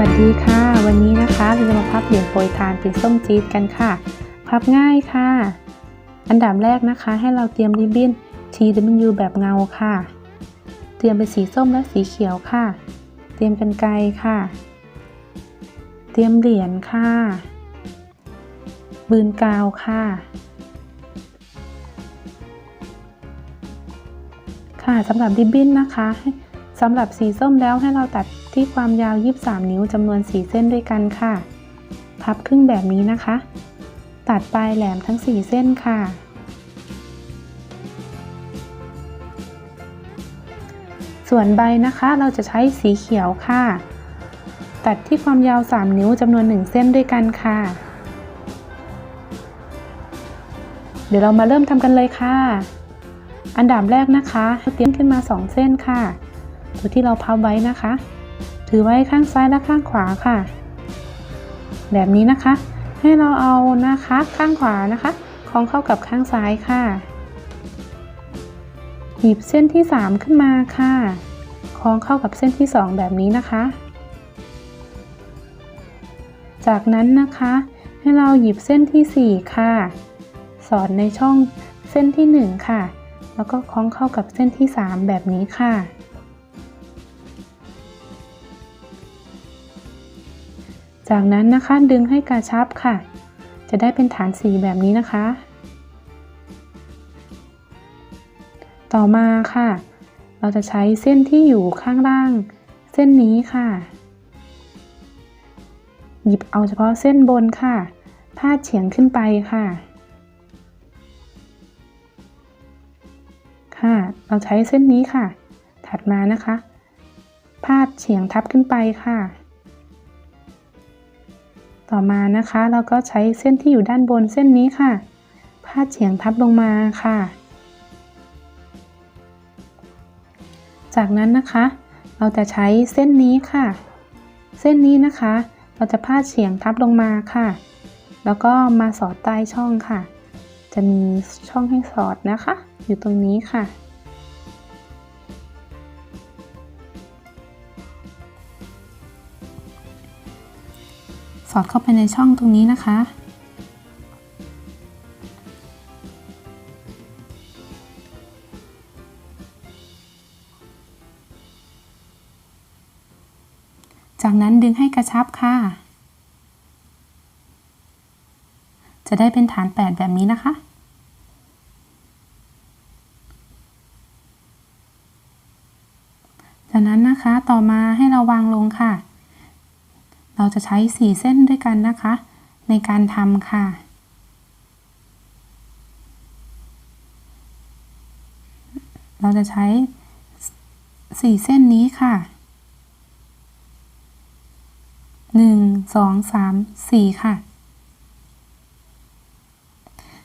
วัสดีค่ะ วันนี้นะคะเราจะมาพับเหรียญโปรยทานเป็นส้มจี๊ดกันค่ะ พับง่ายค่ะ อันดับแรกนะคะ ให้เราเตรียมริบบิ้น TW แบบเงาค่ะ เตรียมเป็นสีส้มและสีเขียวค่ะ เตรียมกันไกรค่ะ เตรียมเหรียญค่ะบืนกาวค่ะ ค่ะสำหรับริบบิ้นนะคะสำหรับสีส้มแล้วให้เราตัด ที่ความยาว 23 นิ้วจำนวน 4 เส้นด้วยกันค่ะ พับครึ่งแบบนี้นะคะ ตัดปลายแหลมทั้ง 4 เส้นค่ะ ส่วนใบนะคะเราจะใช้สีเขียวค่ะ ตัดที่ความยาว 3 นิ้วจำนวน 1 เส้นด้วยกันค่ะ เดี๋ยวเรามาเริ่มทำกันเลยค่ะ อันดับแรกนะคะเตรียมขึ้นมา 2 เส้นค่ะตัวที่เราพับไว้นะคะ ถือไว้ข้างซ้ายและข้างขวาค่ะ แบบนี้นะคะ ให้เราเอานะคะข้างขวานะคะคล้องเข้ากับข้างซ้ายค่ะ หยิบเส้นที่ 3 ขึ้นมาค่ะ คล้องเข้ากับเส้นที่ 2 แบบนี้นะคะ จากนั้นนะคะ ให้เราหยิบเส้นที่ 4 ค่ะ สอดในช่องเส้นที่ 1 ค่ะ แล้วก็คล้องเข้ากับเส้นที่ 3 แบบนี้ค่ะ จากนั้นนะคะดึงให้กระชับค่ะ จะได้เป็นฐานสีแบบนี้นะคะ ต่อมาค่ะ เราจะใช้เส้นที่อยู่ข้างล่าง เส้นนี้ค่ะ หยิบเอาเฉพาะเส้นบนค่ะพาดเฉียงขึ้นไปค่ะ ค่ะ เราใช้เส้นนี้ค่ะ ถัดมานะคะ พาดเฉียงทับขึ้นไปค่ะ ต่อมานะคะ เราก็ใช้เส้นที่อยู่ด้านบนเส้นนี้ค่ะ พาดเฉียงทับลงมาค่ะ จากนั้นนะคะ เราจะใช้เส้นนี้ค่ะ เส้นนี้นะคะ เราจะพาดเฉียงทับลงมาค่ะ แล้วก็มาสอดใต้ช่องค่ะ จะมีช่องให้สอดนะคะ อยู่ตรงนี้ค่ะ อดเข้าไปในช่องตรงนี้นะคะ จากนั้นดึงให้กระชับค่ะ จะได้เป็นฐานแปดแบบนี้นะคะ จากนั้นนะคะต่อมาให้เราวางลงค่ะ เราจะใช้ 4 เส้นด้วยกันนะคะ ในการทำค่ะ เราจะใช้ 4 เส้นนี้ค่ะ 1 2 3 4 ค่ะ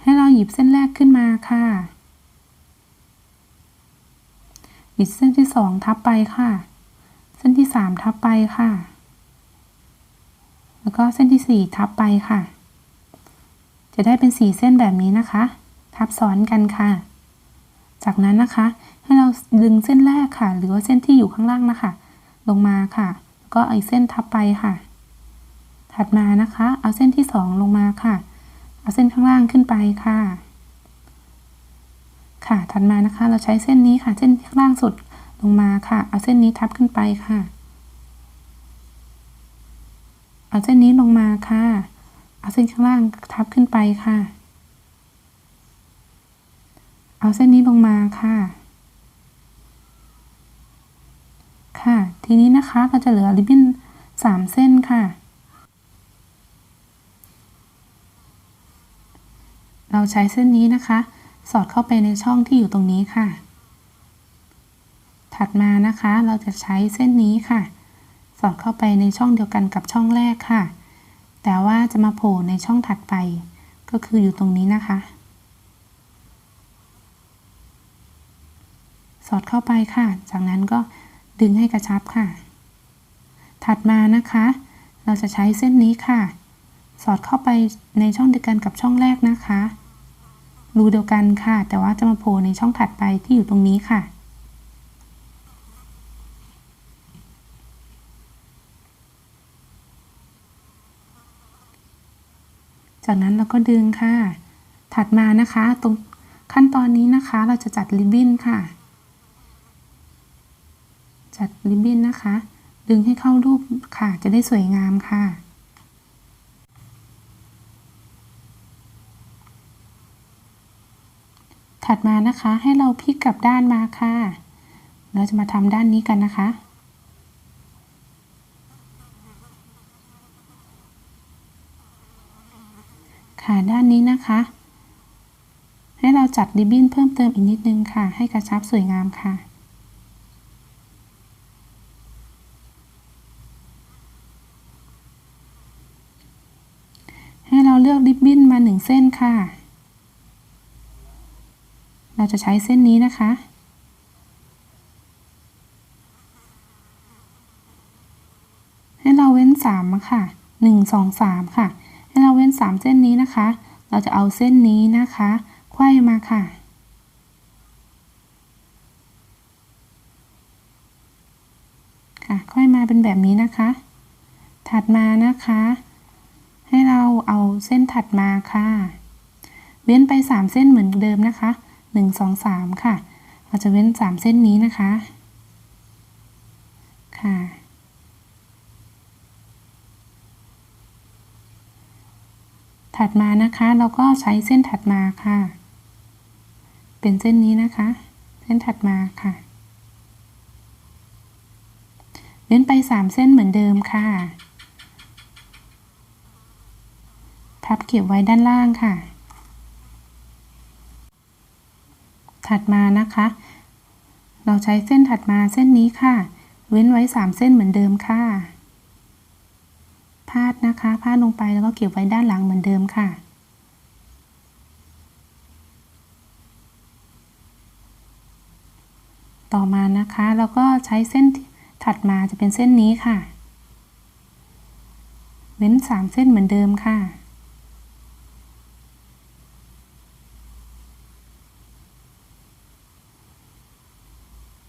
ให้เราหยิบเส้นแรกขึ้นมาค่ะหยิบเส้นที่ 2 ทับไปค่ะ เส้นที่ 3 ทับไปค่ะ แล้วก็เส้นที่ 4 ทับไปค่ะ จะได้เป็น 4 เส้นแบบนี้นะคะ ทับซ้อนกันค่ะ จากนั้นนะคะ ให้เราดึงเส้นแรกค่ะ หรือว่าเส้นที่อยู่ข้างล่างนะคะ ลงมาค่ะ แล้วก็ไอเส้นทับไปค่ะ ถัดมานะคะ เอาเส้นที่ 2 ลงมาค่ะ เอาเส้นข้างล่างขึ้นไปค่ะ ค่ะ ถัดมานะคะ เราใช้เส้นนี้ค่ะ เส้นข้างล่างสุดลงมาค่ะ เอาเส้นนี้ทับขึ้นไปค่ะ เอาเส้นนี้ลงมาค่ะ เอาเส้นข้างล่างทับขึ้นไปค่ะ เอาเส้นนี้ลงมาค่ะ ค่ะ ทีนี้นะคะก็จะเหลือริบบิ้นสามเส้นค่ะ เราใช้เส้นนี้นะคะ สอดเข้าไปในช่องที่อยู่ตรงนี้ค่ะ ถัดมานะคะเราจะใช้เส้นนี้ค่ะ สอดเข้าไปในช่องเดียวกันกับช่องแรกค่ะ แต่ว่าจะมาโผล่ในช่องถัดไป ก็คืออยู่ตรงนี้นะคะ สอดเข้าไปค่ะ จากนั้นก็ดึงให้กระชับค่ะ ถัดมานะคะ เราจะใช้เส้นนี้ค่ะ สอดเข้าไปในช่องเดียวกันกับช่องแรกนะคะรูเดียวกันค่ะ แต่ว่าจะมาโผล่ในช่องถัดไปที่อยู่ตรงนี้ค่ะ จากนั้นเราก็ดึงค่ะ ถัดมานะคะตรงขั้นตอนนี้นะคะเราจะจัดริบบิ้นค่ะ จัดริบบิ้นนะคะ ดึงให้เข้ารูปค่ะ จะได้สวยงามค่ะ ถัดมานะคะให้เราพลิกกลับด้านมาค่ะ เราจะมาทำด้านนี้กันนะคะ ค่ะด้านนี้นะคะ ให้เราจัดริบบิ้นเพิ่มเติมอีกนิดนึงค่ะ ให้กระชับสวยงามค่ะให้เราเลือกริบบิ้นมาหนึ่งเส้นค่ะ เราจะใช้เส้นนี้นะคะ ให้เราเว้นสามค่ะหนึ่งสองสามค่ะ ให้เราเว้นสามเส้นนี้นะคะ เราจะเอาเส้นนี้นะคะไขว้มาค่ะ ค่ะไขว้มาเป็นแบบนี้นะคะ ถัดมานะคะ ให้เราเอาเส้นถัดมาค่ะ เว้นไปสามเส้นเหมือนเดิมนะคะหนึ่งสองสามค่ะ เราจะเว้นสามเส้นนี้นะคะ ค่ะ ถัดมานะคะ เราก็ใช้เส้นถัดมาค่ะ เป็นเส้นนี้นะคะ เส้นถัดมาค่ะเว้นไปสามเส้นเหมือนเดิมค่ะ พับเก็บไว้ด้านล่างค่ะ ถัดมานะคะ เราใช้เส้นถัดมาเส้นนี้ค่ะ เว้นไว้สามเส้นเหมือนเดิมค่ะ พาดนะคะ พาดลงไปแล้วก็เก็บไว้ด้านหลังเหมือนเดิมค่ะ ต่อมานะคะเราก็ใช้เส้นถัดมาจะเป็นเส้นนี้ค่ะ เว้นสามเส้นเหมือนเดิมค่ะ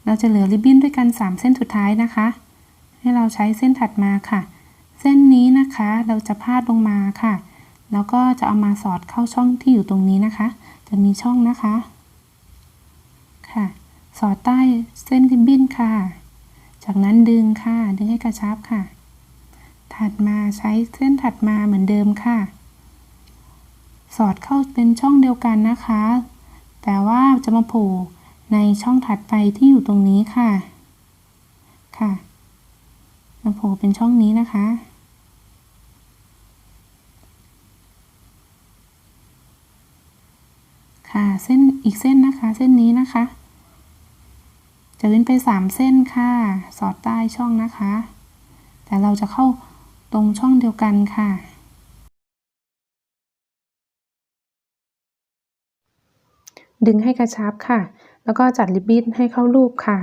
เราจะเหลือริบบิ้นด้วยกัน 3 เส้นสุดท้ายนะคะ ให้เราใช้เส้นถัดมาค่ะ เส้นนี้ นะคะ เราจะพาดลงมาค่ะ แล้วก็จะเอามาสอดเข้าช่องที่อยู่ตรงนี้นะคะ จะมีช่องนะคะ ค่ะ สอดใต้เส้นริบบิ้นค่ะ จากนั้นดึงค่ะ ดึงให้กระชับค่ะ ถัดมาใช้เส้นถัดมาเหมือนเดิมค่ะ สอดเข้าเป็นช่องเดียวกันนะคะ แต่ว่าจะมาโผล่ในช่องถัดไปที่อยู่ตรงนี้ค่ะ ค่ะมาโผล่เป็นช่องนี้นะคะ ค่ะเส้นอีกเส้นนะคะ เส้นนี้นะคะจะเว้นไปสามเส้นค่ะ สอดใต้ช่องนะคะ แต่เราจะเข้าตรงช่องเดียวกันค่ะ ดึงให้กระชับค่ะ แล้วก็จัดริบบิ้นให้เข้ารูปค่ะ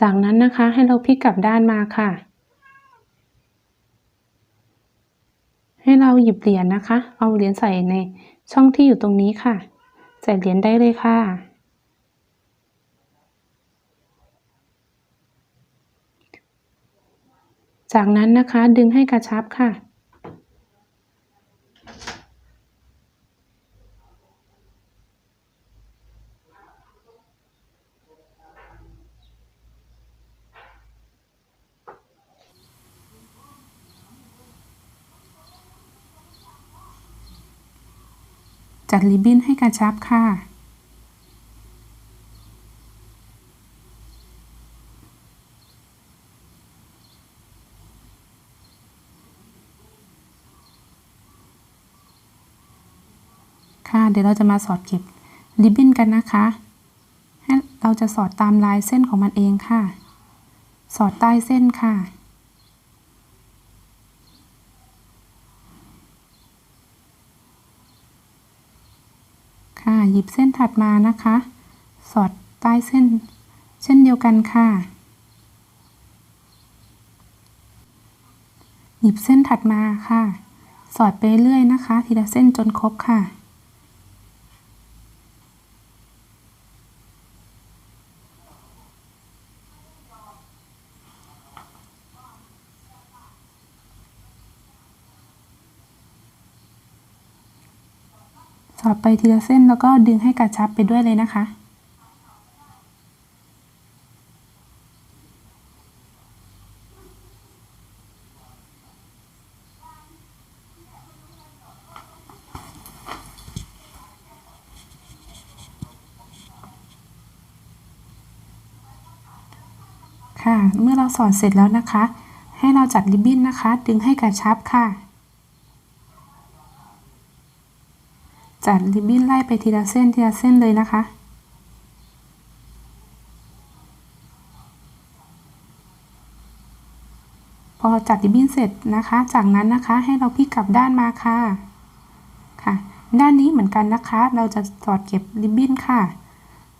จากนั้นนะคะให้เราพลิกกลับด้านมาค่ะ ให้เราหยิบเหรียญนะคะ เอาเหรียญใส่ในช่องที่อยู่ตรงนี้ค่ะ ใส่เหรียญได้เลยค่ะ จากนั้นนะคะดึงให้กระชับค่ะ จัดริบบิ้นให้กระชับค่ะ ค่ะเดี๋ยวเราจะมาสอดเก็บริบบิ้นกันนะคะให้เราจะสอดตามลายเส้นของมันเองค่ะ สอดใต้เส้นค่ะ ค่ะ หยิ บเส้นถัดมานะคะ สอดใต้เส้น เช่นเดียวกันค่ะ หยิบเส้นถัดมาค่ะ สอดไปเรื่อยนะคะ ทีละเส้นจนครบค่ะ อดไปทีละเส้นแล้วก็ดึงให้กระชับไปด้วยเลยนะคะ ค่ะ เมื่อเราสอดเสร็จแล้วนะคะ ให้เราจัดริบบิ้นนะคะ ดึงให้กระชับค่ะ จัดริบบิ้นไล่ไปทีละเส้นทีละเส้นเลยนะคะพอจัดริบบิ้นเสร็จนะคะ จากนั้นนะคะให้เราพลิกกลับด้านมาค่ะ ค่ะ ด้านนี้เหมือนกันนะคะ เราจะสอดเก็บริบบิ้นค่ะ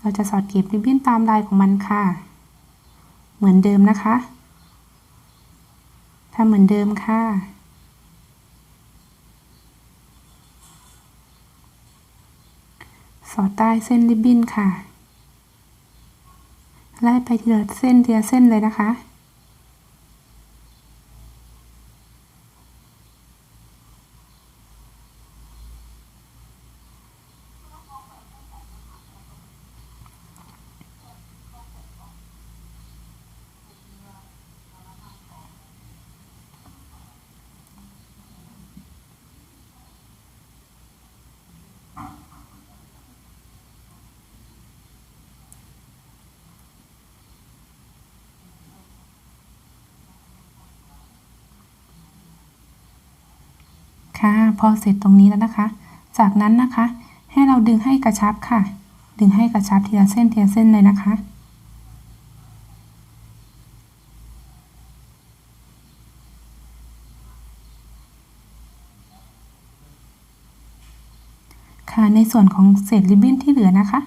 เราจะสอดเก็บริบบิ้นตามลายของมันค่ะ เหมือนเดิมนะคะทำเหมือนเดิมค่ะ สอดใต้เส้นริบบิ้นค่ะ ไล่ไปทีละเส้นทีละเส้นเลยนะคะ ค่ะ พอเสร็จตรงนี้แล้วนะคะ จากนั้นนะคะ ให้เราดึงให้กระชับค่ะ ดึงให้กระชับทีละเส้นทีละเส้นเลยนะคะค่ะในส่วนของเศษริบบิ้นที่เหลือนะคะ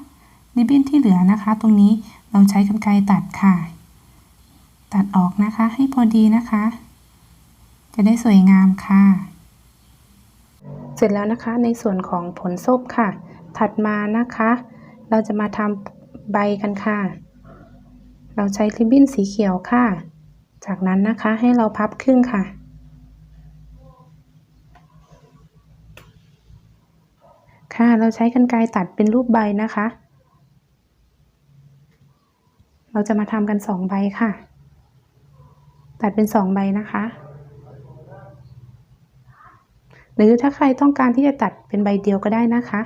ริบบิ้นที่เหลือนะคะ ตรงนี้เราใช้กรรไกรตัดค่ะ ตัดออกนะคะให้พอดีนะคะ จะได้สวยงามค่ะ เสร็จแล้วนะคะในส่วนของผลส้มค่ะ ถัดมานะคะ เราจะมาทำใบกันค่ะ เราใช้ริบบิ้นสีเขียวค่ะ จากนั้นนะคะให้เราพับครึ่งค่ะค่ะ เราใช้กรรไกรตัดเป็นรูปใบนะคะ เราจะมาทำกันสองใบค่ะ ตัดเป็นสองใบนะคะ หรือถ้าใครต้องการที่จะตัดเป็นใบเดียวก็ได้นะคะ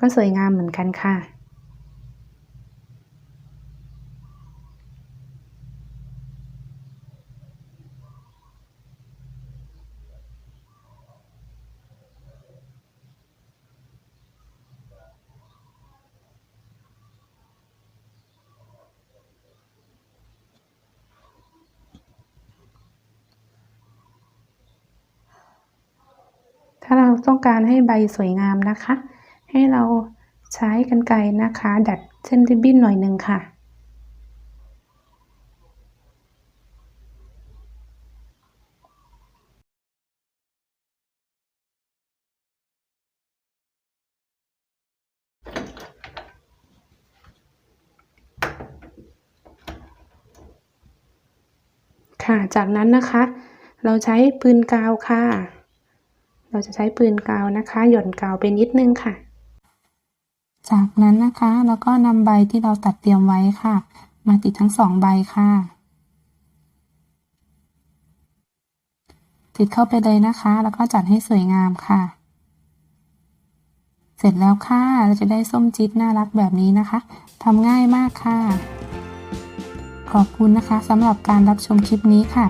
ก็สวยงามเหมือนกันค่ะ ถ้าเราต้องการให้ใบสวยงามนะคะ ให้เราใช้กรรไกรนะคะ ดัดเส้นริบบิ้นหน่อยหนึ่งค่ะ ค่ะ จากนั้นนะคะ เราใช้ปืนกาวค่ะ เราจะใช้ปืนกาวนะคะ หย่อนกาวไปนิดนึงค่ะ จากนั้นนะคะเราก็นำใบที่เราตัดเตรียมไว้ค่ะ มาติดทั้งสองใบค่ะ ติดเข้าไปเลยนะคะ แล้วก็จัดให้สวยงามค่ะ เสร็จแล้วค่ะเราจะได้ส้มจิ๊ดน่ารักแบบนี้นะคะทำง่ายมากค่ะขอบคุณนะคะสำหรับการรับชมคลิปนี้ค่ะ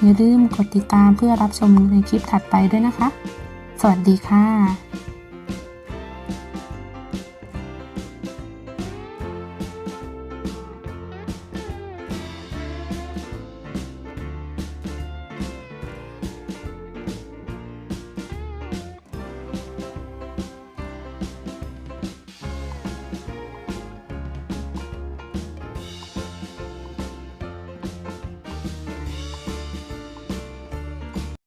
อย่าลืมกดติดตามเพื่อรับชมในคลิปถัดไปด้วยนะคะ สวัสดีค่ะ